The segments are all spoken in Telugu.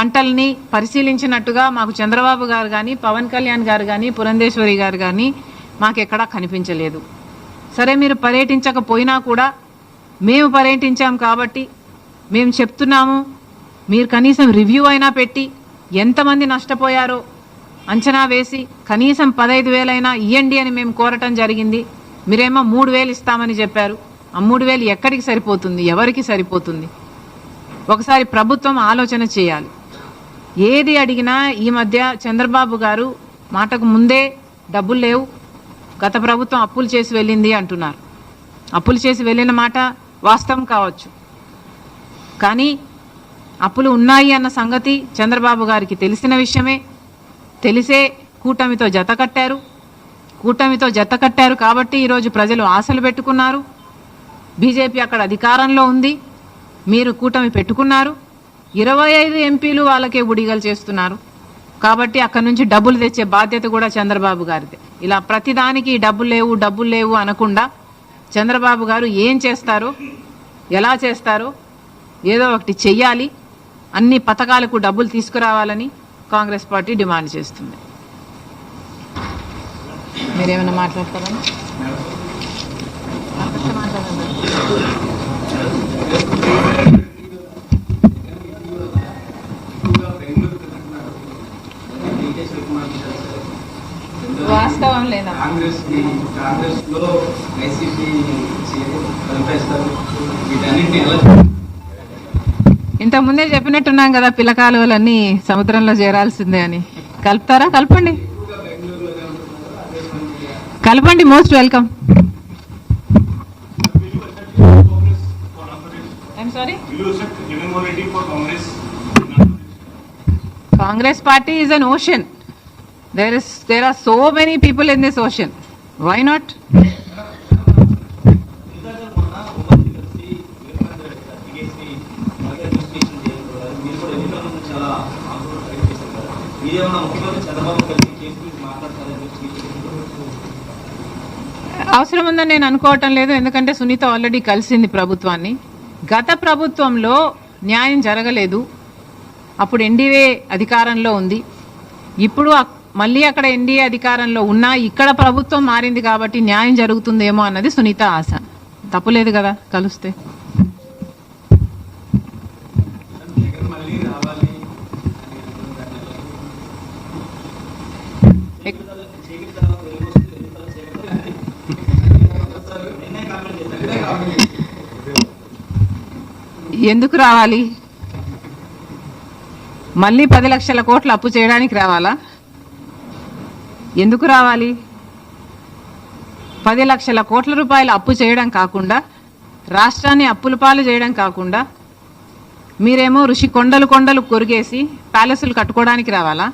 పంటల్ని పరిశీలించినట్టుగా మాకు చంద్రబాబు గారు కానీ పవన్ కళ్యాణ్ గారు కానీ పురంధేశ్వరి గారు కానీ మాకెక్కడా కనిపించలేదు. సరే మీరు పర్యటించకపోయినా కూడా మేము పర్యటించాం కాబట్టి మేము చెప్తున్నాము మీరు కనీసం రివ్యూ అయినా పెట్టి ఎంతమంది నష్టపోయారో అంచనా వేసి కనీసం పదహైదు వేలైనా ఇవ్వండి అని మేము కోరటం జరిగింది. మీరేమో మూడు వేలు ఇస్తామని చెప్పారు. ఆ మూడు వేలు ఎక్కడికి సరిపోతుంది? ఎవరికి సరిపోతుంది? ఒకసారి ప్రభుత్వం ఆలోచన చేయాలి. ఏది అడిగినా ఈ మధ్య చంద్రబాబు గారు మాటకు ముందే డబ్బులు లేవు. గత ప్రభుత్వం అప్పులు చేసి వెళ్ళింది అంటున్నారు. అప్పులు చేసి వెళ్ళిన మాట వాస్తవం కావచ్చు. కానీ అప్పులు ఉన్నాయి అన్న సంగతి చంద్రబాబు గారికి తెలిసిన విషయమే. తెలిసే కూటమితో జత కట్టారు. కూటమితో జత కట్టారు కాబట్టి ఈరోజు ప్రజలు ఆశలు పెట్టుకున్నారు. బీజేపీ అక్కడ అధికారంలో ఉంది. మీరు కూటమి పెట్టుకున్నారు. ఇరవై ఐదు ఎంపీలు వాళ్ళకే ఉడిగలు చేస్తున్నారు. కాబట్టి అక్కడ నుంచి డబ్బులు తెచ్చే బాధ్యత కూడా చంద్రబాబు గారిదే. ఇలా ప్రతిదానికి డబ్బులు లేవు డబ్బులు లేవు అనకుండా చంద్రబాబు గారు ఏం చేస్తారో ఎలా చేస్తారో ఏదో ఒకటి చెయ్యాలి. అన్ని పథకాలకు డబ్బులు తీసుకురావాలని కాంగ్రెస్ పార్టీ డిమాండ్ చేస్తుంది. మీరేమైనా మాట్లాడతారా? వాస్తవం లేదా? కాంగ్రెస్ కాంగ్రెస్లో వైసీపీ కలిపేస్తారు. వీటన్నింటినీ ఎలా ఇంతకు ముందే చెప్పినట్టున్నాం కదా పిల్లకాలువలన్నీ సముద్రంలో చేరాల్సిందే అని. కలుపుతారా? కలపండి. కలపండి most welcome? Congress party is an ocean there is there are so many people in this ocean why not అవసరం ఉందని నేను అనుకోవటం లేదు ఎందుకంటే సునీత ఆల్రెడీ కలిసింది ప్రభుత్వాన్ని. గత ప్రభుత్వంలో న్యాయం జరగలేదు. అప్పుడు ఎన్డీఏ అధికారంలో ఉంది. ఇప్పుడు మళ్ళీ అక్కడ ఎన్డీఏ అధికారంలో ఉన్నా ఇక్కడ ప్రభుత్వం మారింది కాబట్టి న్యాయం జరుగుతుందేమో అన్నది సునీత ఆశ. తప్పులేదు కదా కలిస్తే. ఎందుకు రావాలి? మళ్ళీ పది లక్షల కోట్లు అప్పు చేయడానికి రావాలా? ఎందుకు రావాలి? పది లక్షల కోట్ల రూపాయలు అప్పు చేయడం కాకుండా రాష్ట్రాన్ని అప్పుల పాలు చేయడం కాకుండా మీరేమో ఋషి కొండలు కొండలు కొరిగేసి ప్యాలెస్లు కట్టుకోవడానికి రావాలా?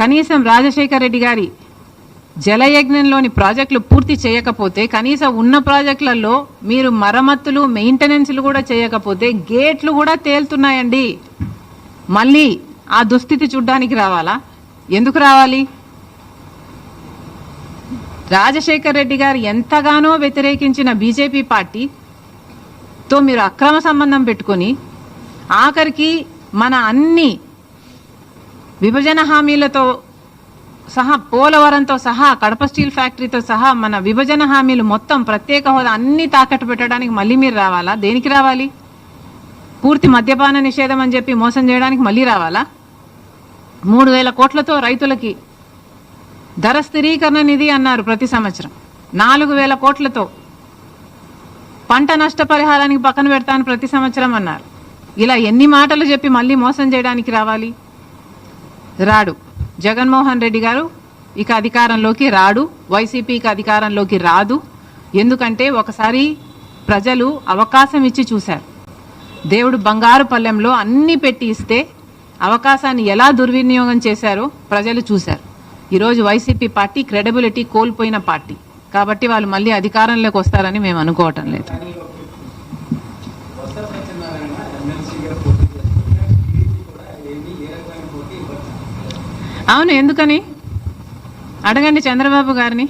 కనీసం రాజశేఖర రెడ్డి గారి జలయజ్ఞంలోని ప్రాజెక్టులు పూర్తి చేయకపోతే కనీసం ఉన్న ప్రాజెక్టులలో మీరు మరమ్మతులు మెయింటెనెన్స్లు కూడా చేయకపోతే గేట్లు కూడా తేలుతున్నాయండి. మళ్ళీ ఆ దుస్థితి చూడ్డానికి రావాలా? ఎందుకు రావాలి? రాజశేఖర్ రెడ్డి గారు ఎంతగానో వ్యతిరేకించిన బీజేపీ పార్టీతో మీరు అక్రమ సంబంధం పెట్టుకొని ఆఖరికి మన అన్ని విభజన హామీలతో సహా పోలవరంతో సహా కడప స్టీల్ ఫ్యాక్టరీతో సహా మన విభజన హామీలు మొత్తం ప్రత్యేక హోదా అన్ని తాకట్టు పెట్టడానికి మళ్ళీ మీరు రావాలా? దేనికి రావాలి? పూర్తి మద్యపాన నిషేధం అని చెప్పి మోసం చేయడానికి మళ్ళీ రావాలా? మూడు వేల కోట్లతో రైతులకి ధర స్థిరీకరణ నిధి అన్నారు ప్రతి సంవత్సరం. నాలుగు వేల కోట్లతో పంట నష్టపరిహారానికి పక్కన పెడతాను ప్రతి సంవత్సరం అన్నారు. ఇలా ఎన్ని మాటలు చెప్పి మళ్ళీ మోసం చేయడానికి రావాలి? రాడు. జగన్మోహన్ రెడ్డి గారు ఇక అధికారంలోకి రాడు. వైసీపీకి అధికారంలోకి రాదు. ఎందుకంటే ఒకసారి ప్రజలు అవకాశం ఇచ్చి చూశారు. దేవుడు బంగారు పల్లెంలో అన్నీ పెట్టి ఇస్తే అవకాశాన్ని ఎలా దుర్వినియోగం చేశారో ప్రజలు చూశారు. ఈరోజు వైసీపీ పార్టీ క్రెడిబిలిటీ కోల్పోయిన పార్టీ. కాబట్టి వాళ్ళు మళ్ళీ అధికారంలోకి వస్తారని మేము అనుకోవటం లేదు. అవును ఎందుకని? అడగండి చంద్రబాబు గారిని.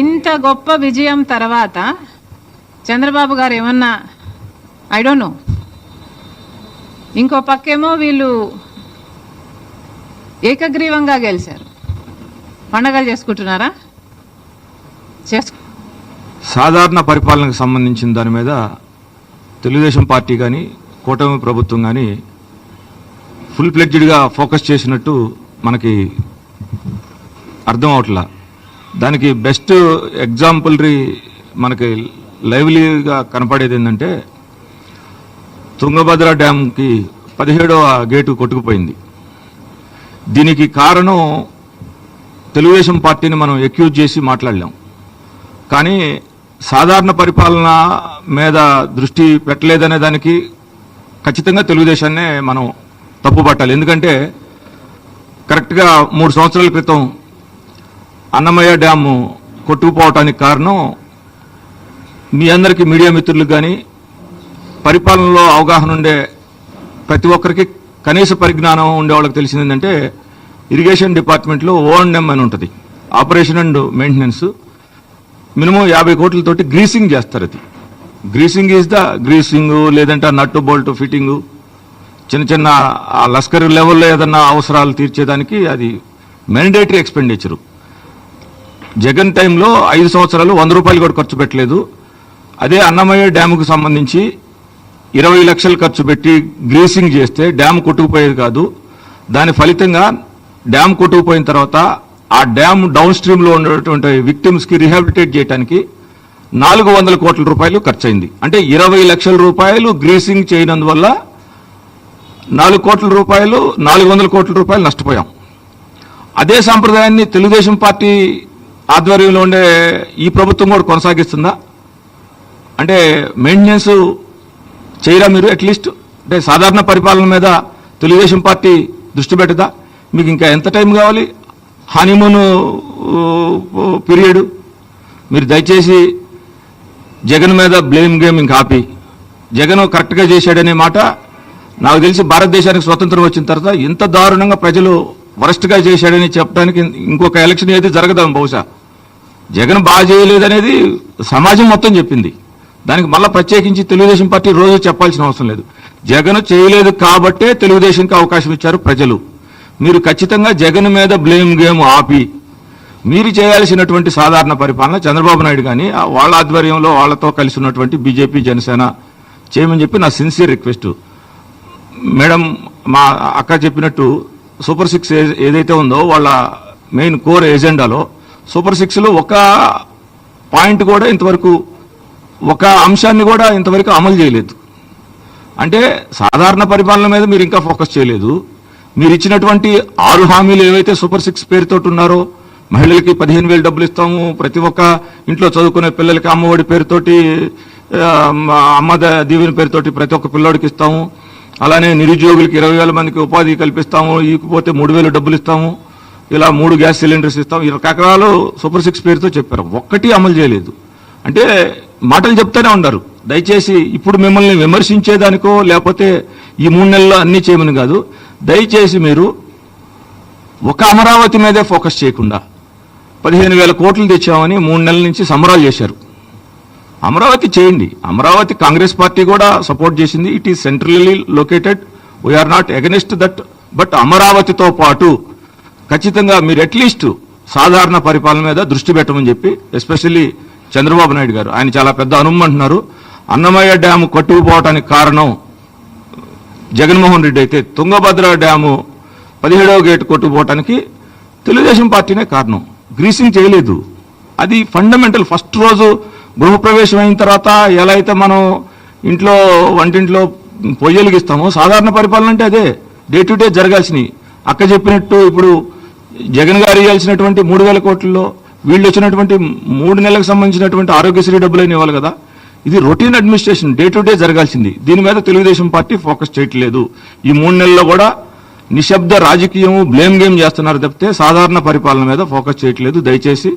ఇంత గొప్ప విజయం తర్వాత చంద్రబాబు గారు ఏమన్నా ఐ డోంట్ నో ఇంకో పక్కేమో వీళ్ళు ఏకగ్రీవంగా గెలిచారు. పండగలు చేసుకుంటున్నారా? చేసుకు సాధారణ పరిపాలనకు సంబంధించిన దాని మీద తెలుగుదేశం పార్టీ కానీ కూటమి ప్రభుత్వం కానీ ఫుల్ ప్లెడ్జ్డ్గా ఫోకస్ చేసినట్టు మనకి అర్థం అవట్లా దానికి బెస్ట్ ఎగ్జాంపులరీ మనకి లైవ్లీగా కనపడేది ఏంటంటే తుంగభద్ర డ్యాంకి పదిహేడవ గేటు కొట్టుకుపోయింది. దీనికి కారణం తెలుగుదేశం పార్టీని మనం ఎక్యూజ్ చేసి మాట్లాడలేం. కానీ సాధారణ పరిపాలన మీద దృష్టి పెట్టలేదనే దానికి ఖచ్చితంగా తెలుగుదేశాన్నే మనం తప్పుపట్టాలి. ఎందుకంటే కరెక్ట్గా మూడు సంవత్సరాల క్రితం అన్నమయ్య డ్యాము కొట్టుకుపోవటానికి కారణం మీ అందరికీ మీడియా మిత్రులకు కానీ పరిపాలనలో అవగాహన ఉండే ప్రతి ఒక్కరికి కనీస పరిజ్ఞానం ఉండే వాళ్ళకి తెలిసింది ఏంటంటే ఇరిగేషన్ డిపార్ట్మెంట్లో ఓఎండ్ఎం ఎం అని ఉంటుంది. ఆపరేషన్ అండ్ మెయింటెనెన్స్ మినిమం యాభై కోట్లతోటి గ్రీసింగ్ చేస్తారు అది. గ్రీసింగ్ ఈజ్ ద గ్రీసింగ్ లేదంటే నట్టు బోల్ట్ ఫిట్టింగు చిన్న చిన్న లస్కర్ లెవెల్లో ఏదన్నా అవసరాలు తీర్చేదానికి అది మ్యాండేటరీ ఎక్స్పెండిచరు జగన్ టైంలో ఐదు సంవత్సరాలు వంద రూపాయలు కూడా ఖర్చు పెట్టలేదు. అదే అన్నమయ్య డ్యాముకు సంబంధించి ఇరవై లక్షలు ఖర్చు పెట్టి గ్రీసింగ్ చేస్తే డ్యామ్ కొట్టుకుపోయేది కాదు. దాని ఫలితంగా డ్యామ్ కొట్టుకుపోయిన తర్వాత ఆ డ్యామ్ డౌన్ స్ట్రీమ్లో ఉన్నటువంటి విక్టిమ్స్కి రిహాబిలిటేట్ చేయడానికి నాలుగు వందల కోట్ల రూపాయలు ఖర్చయింది. అంటే ఇరవై లక్షల రూపాయలు గ్రీసింగ్ చేయనందువల్ల నాలుగు కోట్ల రూపాయలు నాలుగు వందల కోట్ల రూపాయలు నష్టపోయాం. అదే సాంప్రదాయాన్ని తెలుగుదేశం పార్టీ ఆధ్వర్యంలో ఉండే ఈ ప్రభుత్వం కూడా కొనసాగిస్తుందా? అంటే మెయింటెనెన్స్ చేయరా మీరు అట్లీస్ట్ అంటే సాధారణ పరిపాలన మీద తెలుగుదేశం పార్టీ దృష్టి పెట్టదా? మీకు ఇంకా ఎంత టైం కావాలి? హనీమూన్ పీరియడ్ uh, మీరు దయచేసి జగన్ మీద బ్లేమ్ గేమ్ ఇంకా ఆపి. జగన్ కరెక్ట్గా చేశాడనే మాట నాకు తెలిసి భారతదేశానికి స్వతంత్రం వచ్చిన తర్వాత ఇంత దారుణంగా ప్రజలు వరస్ట్గా చేశాడని చెప్పడానికి ఇంకొక ఎలక్షన్ ఏది జరగదాం బహుశా? జగన్ బాగా చేయలేదనేది సమాజం మొత్తం చెప్పింది. దానికి మళ్ళీ ప్రత్యేకించి తెలుగుదేశం పార్టీ రోజు చెప్పాల్సిన అవసరం లేదు. జగన్ చేయలేదు కాబట్టే తెలుగుదేశంకి అవకాశం ఇచ్చారు ప్రజలు. మీరు ఖచ్చితంగా జగన్ మీద బ్లేమ్ గేమ్ ఆపి మీరు చేయాల్సినటువంటి సాధారణ పరిపాలన చంద్రబాబు నాయుడు కానీ వాళ్ళ ఆధ్వర్యంలో వాళ్ళతో కలిసి ఉన్నటువంటి బీజేపీ జనసేన చేయమని చెప్పి నా సిన్సియర్ రిక్వెస్ట్ మేడం మా అక్క చెప్పినట్టు సూపర్ సిక్స్ ఏ- ఏదైతే ఉందో వాళ్ళ మెయిన్ కోర్ ఎజెండాలో సూపర్ సిక్స్లో ఒక పాయింట్ కూడా ఇంతవరకు ఒక అంశాన్ని కూడా ఇంతవరకు అమలు చేయలేదు. అంటే సాధారణ పరిపాలన మీద మీరు ఇంకా ఫోకస్ చేయలేదు. మీరు ఇచ్చినటువంటి ఆరు హామీలు ఏవైతే సూపర్ సిక్స్ పేరుతో ఉన్నారో మహిళలకి పదిహేను వేలు డబ్బులు ఇస్తాము ప్రతి ఒక్క ఇంట్లో చదువుకునే పిల్లలకి అమ్మఒడి పేరుతోటి అమ్మ దీవెని దీవెన పేరుతోటి ప్రతి ఒక్క పిల్లోడికి ఇస్తాము. అలానే నిరుద్యోగులకి ఇరవై వేల మందికి ఉపాధి కల్పిస్తాము ఇకపోతే మూడు వేలు డబ్బులు ఇస్తాము ఇలా మూడు గ్యాస్ సిలిండర్స్ ఇస్తాము ఈ రకరకాలు సూపర్ సిక్స్ పేరుతో చెప్పారు. ఒక్కటి అమలు చేయలేదు. అంటే మాటలు చెప్తానే ఉన్నారు. దయచేసి ఇప్పుడు మిమ్మల్ని విమర్శించేదానికో లేకపోతే ఈ మూడు నెలల్లో అన్నీ చేయమని కాదు. దయచేసి మీరు ఒక అమరావతి మీదే ఫోకస్ చేయకుండా పదిహేను వేల కోట్లు తెచ్చామని మూడు నెలల నుంచి సంబరాలు చేశారు. అమరావతి చేయండి. అమరావతి కాంగ్రెస్ పార్టీ కూడా సపోర్ట్ చేసింది. It is centrally located we are not against that but అమరావతితో పాటు ఖచ్చితంగా మీరు అట్లీస్ట్ సాధారణ పరిపాలన మీద దృష్టి పెట్టమని చెప్పి ఎస్పెషల్లీ చంద్రబాబు నాయుడు గారు. ఆయన చాలా పెద్ద అనుమతి అంటున్నారు. అన్నమయ్య డ్యాము కొట్టుకుపోవటానికి కారణం జగన్మోహన్ రెడ్డి అయితే తుంగభద్ర డ్యాము పదిహేడవ గేటు కొట్టుకుపోవటానికి తెలుగుదేశం పార్టీనే కారణం. గ్రీసింగ్ చేయలేదు. అది ఫండమెంటల్ ఫస్ట్ రోజు గృహప్రవేశం అయిన తర్వాత ఎలా అయితే మనం ఇంట్లో వంటింట్లో పొయ్యలిగిస్తామో సాధారణ పరిపాలన అంటే అదే. డే టు డే జరగాల్సినవి. అక్క చెప్పినట్టు ఇప్పుడు జగన్ గారు ఇవ్వాల్సినటువంటి మూడు వేల కోట్లలో వీళ్ళు వచ్చినటువంటి మూడు నెలలకు సంబంధించినటువంటి ఆరోగ్యశ్రీ డబ్బులైన ఇవ్వాలి కదా. ఇది routine administration day to day జరగాల్సింది. దీని మీద తెలుగుదేశం పార్టీ ఫోకస్ చేయట్లేదు. ఈ మూడు నెలల్లో కూడా నిశ్శబ్ద రాజకీయం బ్లేమ్ గేమ్ చేస్తున్నారు తప్పితే సాధారణ పరిపాలన మీద ఫోకస్ చేయట్లేదు. దయచేసి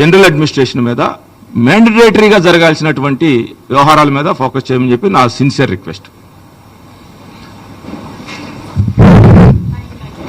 జనరల్ అడ్మినిస్ట్రేషన్ మీద మ్యాండేటరీగా జరగాల్సినటువంటి వ్యవహారాల మీద ఫోకస్ చేయమని చెప్పి నా సిన్సియర్ రిక్వెస్ట్.